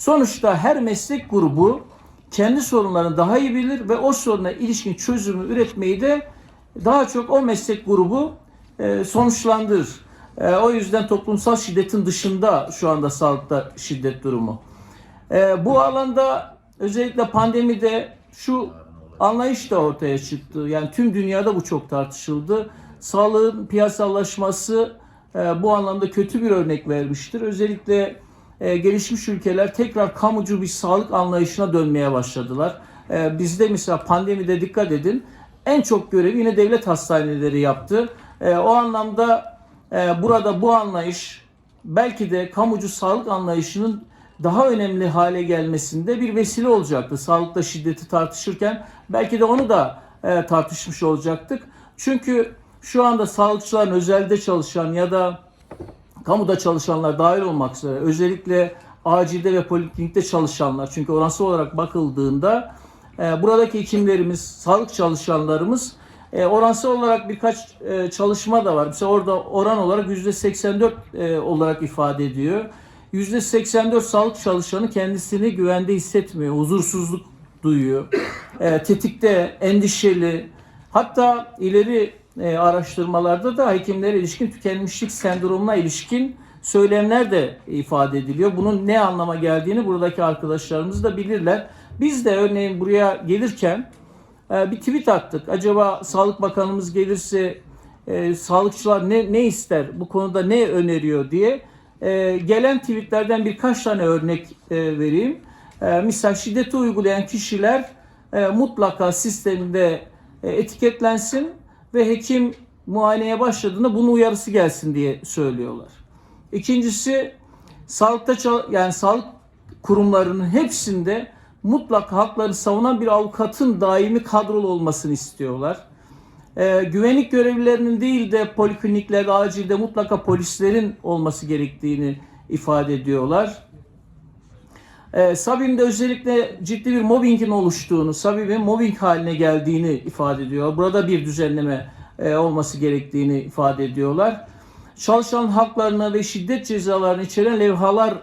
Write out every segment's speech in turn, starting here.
Sonuçta her meslek grubu kendi sorunlarını daha iyi bilir ve o soruna ilişkin çözümü üretmeyi de daha çok o meslek grubu e, sonuçlandırır. E, o yüzden toplumsal şiddetin dışında şu anda sağlıkta şiddet durumu. E, bu alanda özellikle pandemide şu anlayış da ortaya çıktı. Yani tüm dünyada bu çok tartışıldı. Sağlığın piyasalaşması bu anlamda kötü bir örnek vermiştir. Özellikle e, gelişmiş ülkeler tekrar kamucu bir sağlık anlayışına dönmeye başladılar. E, bizde mesela pandemide dikkat edin en çok görevi yine devlet hastaneleri yaptı. E, o anlamda e, burada bu anlayış belki de kamucu sağlık anlayışının daha önemli hale gelmesinde bir vesile olacaktı. Sağlıkta şiddeti tartışırken belki de onu da tartışmış olacaktık. Çünkü şu anda sağlıkçıların özelde çalışan ya da kamuda çalışanlar dahil olmak üzere özellikle acilde ve poliklinikte çalışanlar çünkü oransal olarak bakıldığında e, buradaki hekimlerimiz, sağlık çalışanlarımız e, oransal olarak birkaç e, çalışma da var. Mesela orada oran olarak %84 e, olarak ifade ediyor. %84 sağlık çalışanı kendisini güvende hissetmiyor, huzursuzluk duyuyor, e, tetikte, endişeli. Hatta ileri e, araştırmalarda da hekimlere ilişkin tükenmişlik sendromuna ilişkin söylemler de ifade ediliyor. Bunun ne anlama geldiğini buradaki arkadaşlarımız da bilirler. Biz de örneğin buraya gelirken e, bir tweet attık. Acaba Sağlık Bakanımız gelirse e, sağlıkçılar ne, ne ister, bu konuda ne öneriyor diye. E, gelen tweetlerden birkaç tane örnek e, vereyim. E, misal şiddeti uygulayan kişiler e, mutlaka sistemde e, etiketlensin ve hekim muayeneye başladığında bunun uyarısı gelsin diye söylüyorlar. İkincisi sağlıkta yani sağlık kurumlarının hepsinde mutlaka hakları savunan bir avukatın daimi kadrolu olmasını istiyorlar. Ee, güvenlik görevlilerinin değil de polikliniklerde, acilde mutlaka polislerin olması gerektiğini ifade ediyorlar. Ee, Sabim'de özellikle ciddi bir mobbingin oluştuğunu, Sabim'in mobbing haline geldiğini ifade ediyor. Burada bir düzenleme e, olması gerektiğini ifade ediyorlar. Çalışan haklarına ve şiddet cezalarını içeren levhalar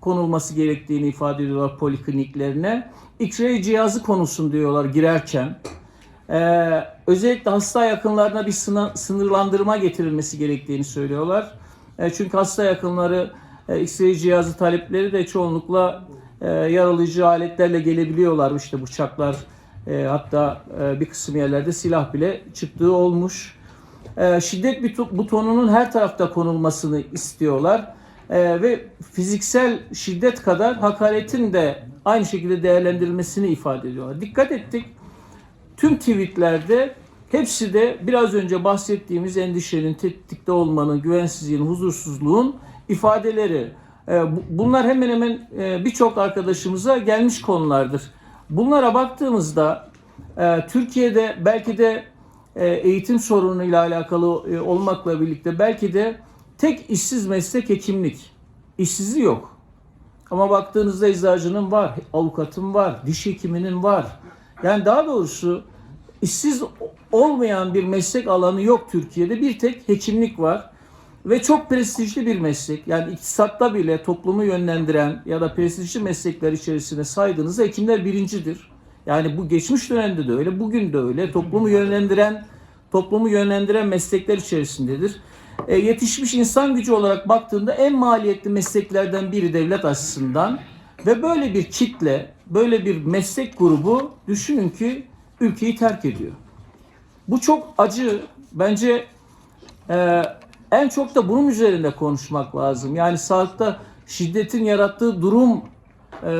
konulması gerektiğini ifade ediyorlar polikliniklerine. X-ray cihazı konulsun diyorlar girerken. Ee, özellikle hasta yakınlarına bir sına- sınırlandırma getirilmesi gerektiğini söylüyorlar. E, çünkü hasta yakınları e, X-ray cihazı talepleri de çoğunlukla e, yaralayıcı aletlerle gelebiliyorlar. İşte bıçaklar e, hatta e, bir kısım yerlerde silah bile çıktığı olmuş. E, şiddet buto- butonunun her tarafta konulmasını istiyorlar. E, ve fiziksel şiddet kadar hakaretin de aynı şekilde değerlendirilmesini ifade ediyorlar. Dikkat ettik tüm tweetlerde hepsi de biraz önce bahsettiğimiz endişenin, tetikte olmanın, güvensizliğin, huzursuzluğun ifadeleri. Ee, bu- Bunlar hemen hemen e, birçok arkadaşımıza gelmiş konulardır. Bunlara baktığımızda e, Türkiye'de belki de e, eğitim sorunuyla alakalı olmakla birlikte belki de tek işsiz meslek hekimlik. İşsizliği yok. Ama baktığınızda eczacının var, avukatın var, diş hekiminin var. Yani daha doğrusu işsiz olmayan bir meslek alanı yok Türkiye'de. Bir tek hekimlik var. Ve çok prestijli bir meslek. Yani iktisatta bile toplumu yönlendiren ya da prestijli meslekler içerisine saydığınızda hekimler birincidir. Yani bu geçmiş dönemde de öyle, bugün de öyle. Toplumu yönlendiren, toplumu yönlendiren meslekler içerisindedir. E, yetişmiş insan gücü olarak baktığında en maliyetli mesleklerden biri devlet açısından ve böyle bir kitle, böyle bir meslek grubu düşünün ki ülkeyi terk ediyor. Bu çok acı. Bence e, en çok da bunun üzerinde konuşmak lazım. Yani sağlıkta şiddetin yarattığı durum e,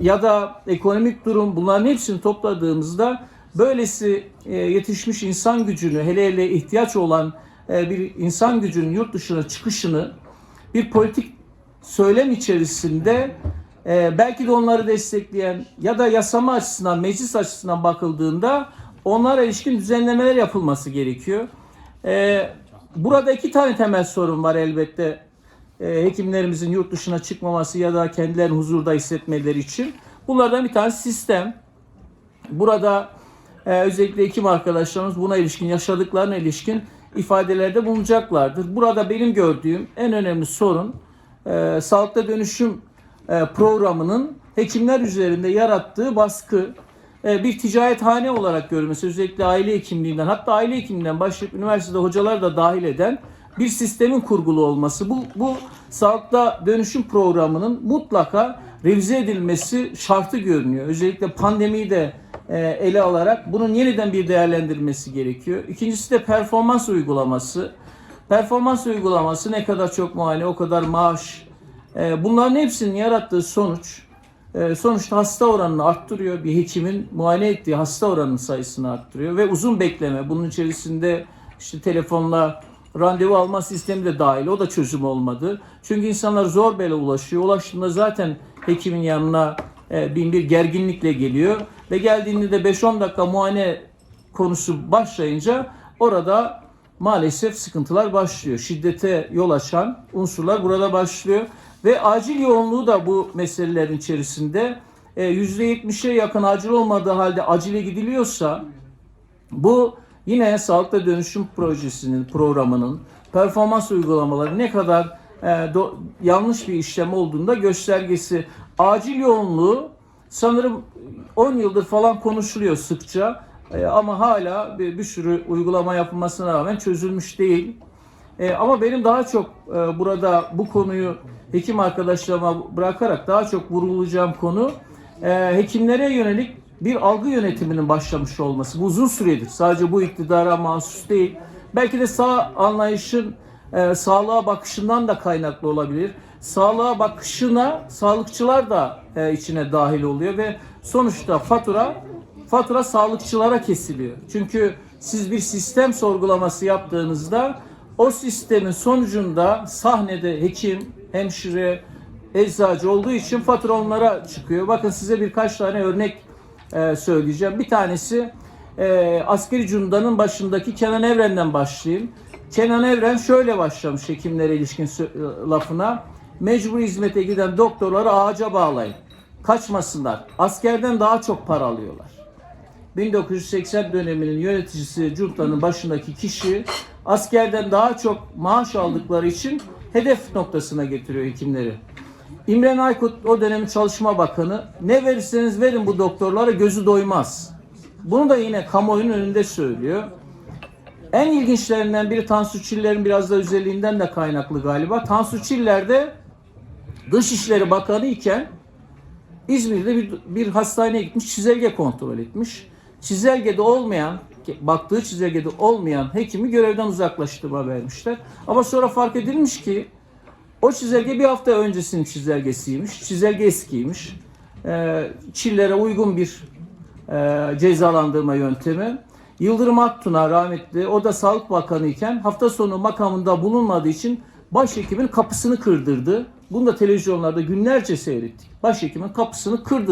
ya da ekonomik durum bunların hepsini topladığımızda böylesi e, yetişmiş insan gücünü hele hele ihtiyaç olan e, bir insan gücünün yurt dışına çıkışını bir politik söylem içerisinde e, belki de onları destekleyen ya da yasama açısından, meclis açısından bakıldığında onlara ilişkin düzenlemeler yapılması gerekiyor. E, burada iki tane temel sorun var elbette. E, hekimlerimizin yurt dışına çıkmaması ya da kendilerini huzurda hissetmeleri için. Bunlardan bir tanesi sistem. Burada e, özellikle hekim arkadaşlarımız buna ilişkin, yaşadıklarına ilişkin ifadelerde bulunacaklardır. Burada benim gördüğüm en önemli sorun e, sağlıkta dönüşüm e, programının hekimler üzerinde yarattığı baskı bir ticarethane olarak görülmesi özellikle aile hekimliğinden hatta aile hekimliğinden başlayıp üniversitede hocalar da dahil eden bir sistemin kurgulu olması bu, bu sağlıkta dönüşüm programının mutlaka revize edilmesi şartı görünüyor. Özellikle pandemiyi de e, ele alarak bunun yeniden bir değerlendirilmesi gerekiyor. İkincisi de performans uygulaması. Performans uygulaması ne kadar çok muayene o kadar maaş. E, bunların hepsinin yarattığı sonuç e, sonuçta hasta oranını arttırıyor. Bir hekimin muayene ettiği hasta oranının sayısını arttırıyor ve uzun bekleme bunun içerisinde işte telefonla randevu alma sistemi de dahil. O da çözüm olmadı. Çünkü insanlar zor bele ulaşıyor. Ulaştığında zaten hekimin yanına e, bin bir gerginlikle geliyor ve geldiğinde de 5-10 dakika muayene konusu başlayınca orada maalesef sıkıntılar başlıyor. Şiddete yol açan unsurlar burada başlıyor ve acil yoğunluğu da bu meselelerin içerisinde e, %70'e yakın acil olmadığı halde acile gidiliyorsa bu yine sağlıkta dönüşüm projesinin programının performans uygulamaları ne kadar e, do- yanlış bir işlem olduğunda göstergesi. Acil yoğunluğu sanırım 10 yıldır falan konuşuluyor sıkça E, ama hala bir, bir sürü uygulama yapılmasına rağmen çözülmüş değil. E, ama benim daha çok e, burada bu konuyu hekim arkadaşlarıma bırakarak daha çok vurgulayacağım konu e, hekimlere yönelik bir algı yönetiminin başlamış olması. Bu uzun süredir. Sadece bu iktidara mahsus değil. Belki de sağ anlayışın e, sağlığa bakışından da kaynaklı olabilir. Sağlığa bakışına sağlıkçılar da e, içine dahil oluyor ve sonuçta fatura fatura sağlıkçılara kesiliyor. Çünkü siz bir sistem sorgulaması yaptığınızda o sistemin sonucunda sahnede hekim, hemşire, eczacı olduğu için fatura onlara çıkıyor. Bakın size birkaç tane örnek e, söyleyeceğim. Bir tanesi e, askeri cundanın başındaki Kenan Evren'den başlayayım. Kenan Evren şöyle başlamış hekimlere ilişkin sö- lafına. Mecbur hizmete giden doktorları ağaca bağlayın. Kaçmasınlar. Askerden daha çok para alıyorlar. 1980 döneminin yöneticisi Cunta'nın başındaki kişi askerden daha çok maaş aldıkları için hedef noktasına getiriyor hekimleri. İmren Aykut o dönemin çalışma bakanı ne verirseniz verin bu doktorlara gözü doymaz. Bunu da yine kamuoyunun önünde söylüyor. En ilginçlerinden biri Tansu Çiller'in biraz da özelliğinden de kaynaklı galiba. Tansu Çiller de Dışişleri Bakanı iken İzmir'de bir, bir hastaneye gitmiş, çizelge kontrol etmiş. Çizelgede olmayan, baktığı çizelgede olmayan hekimi görevden uzaklaştırma vermişler. Ama sonra fark edilmiş ki o çizelge bir hafta öncesinin çizelgesiymiş. Çizelge eskiymiş. Ee, Çillere uygun bir e, cezalandırma yöntemi. Yıldırım Aktun'a rahmetli, o da Sağlık Bakanı iken hafta sonu makamında bulunmadığı için başhekimin kapısını kırdırdı. Bunu da televizyonlarda günlerce seyrettik. Başhekimin kapısını kırdı.